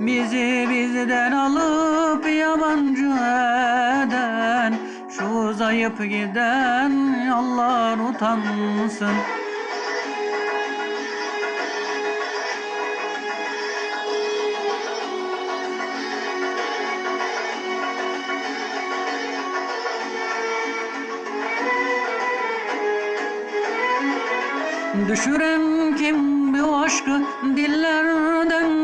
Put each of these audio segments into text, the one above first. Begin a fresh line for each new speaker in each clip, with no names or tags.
Bizi bizden alıp yabancı eden Şu uzayıp giden yollar utansın. Düşüren kim bu aşkı dillerden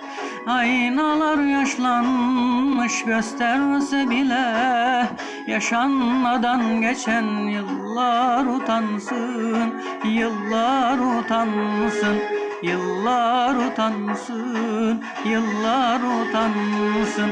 Aynalar yaşlanmış gösterse bile Yaşanmadan geçen yıllar utansın Yıllar utansın Yıllar utansın Yıllar utansın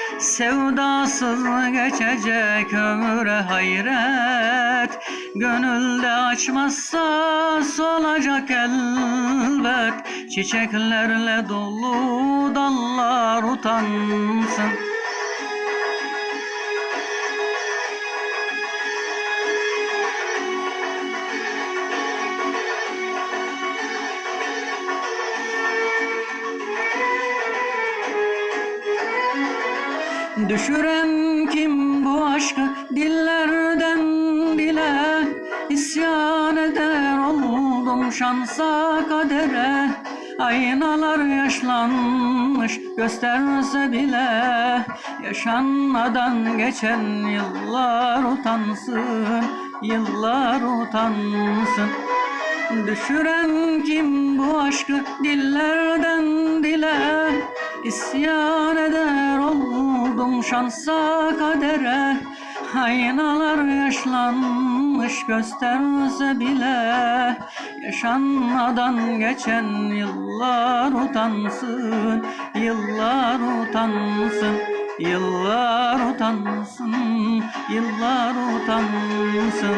Sevdasız geçecek ömüre hayret. Gönülde açmazsa solacak elbet. Çiçeklerle dolu dallar utansın Düşüren kim bu aşkı dillerden dile? İsyan eder oldum şansa kadere. Aynalar yaşlanmış gösterse bile Yaşanmadan geçen yıllar utansın Yıllar utansın. Düşüren kim bu aşkı dillerden dile? İsyan eder oldum şansa kadere Aynalar yaşlanmış gösterse bile Yaşanmadan geçen yıllar utansın Yıllar utansın Yıllar utansın Yıllar utansın